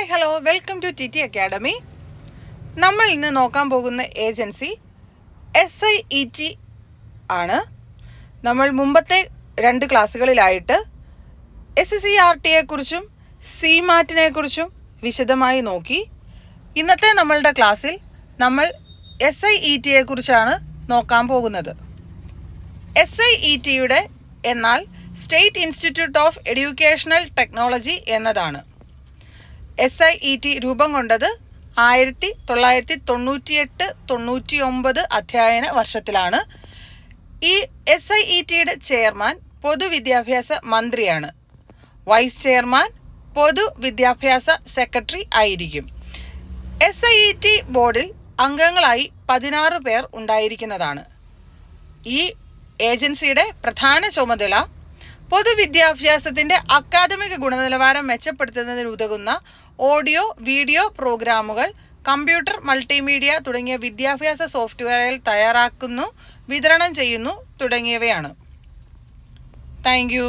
Hi hello welcome to T T academy നമ്മൾ ഇന്ന് നോക്കാൻ പോകുന്ന agency S I E T ആണ്. നമ്മൾ മുമ്പത്തെ രണ്ട് ക്ലാസ്സുകളിലായിട്ട് എസ് സി ആർ ടിയെ കുറിച്ചും സി മാറ്റിനെ കുറിച്ചും വിശദമായി നോക്കി. ഇന്നത്തെ നമ്മളുടെ ക്ലാസ്സിൽ നമ്മൾ എസ് ഐ ഇ ടിയെ കുറിച്ചാണ് നോക്കാൻ പോകുന്നത്. എസ് ഐ ഇ ടിയുടെ എന്നാൽ state institute of educational technology എന്നതാണ്. എസ് ഐ ഇ ടി രൂപം കൊണ്ടത് ആയിരത്തി തൊള്ളായിരത്തി തൊണ്ണൂറ്റിയെട്ട് തൊണ്ണൂറ്റി ഒമ്പത് അധ്യയന വർഷത്തിലാണ്. ഈ എസ് ഐ ഇ ടിയുടെ ചെയർമാൻ പൊതുവിദ്യാഭ്യാസ മന്ത്രിയാണ്. വൈസ് ചെയർമാൻ പൊതുവിദ്യാഭ്യാസ സെക്രട്ടറി ആയിരിക്കും. എസ് ഐ ഇ ടി ബോർഡിൽ അംഗങ്ങളായി പതിനാറ് പേർ ഉണ്ടായിരിക്കുന്നതാണ്. ഈ ഏജൻസിയുടെ പ്രധാന ചുമതല പൊതുവിദ്യാഭ്യാസത്തിന്റെ അക്കാദമിക ഗുണനിലവാരം മെച്ചപ്പെടുത്തുന്നതിന് ഉതകുന്ന ഓഡിയോ വീഡിയോ പ്രോഗ്രാമുകൾ കമ്പ്യൂട്ടർ മൾട്ടിമീഡിയ തുടങ്ങിയ വിദ്യാഭ്യാസ സോഫ്റ്റ്വെയറിൽ തയ്യാറാക്കുന്നു വിതരണം ചെയ്യുന്നു തുടങ്ങിയവയാണ്. താങ്ക്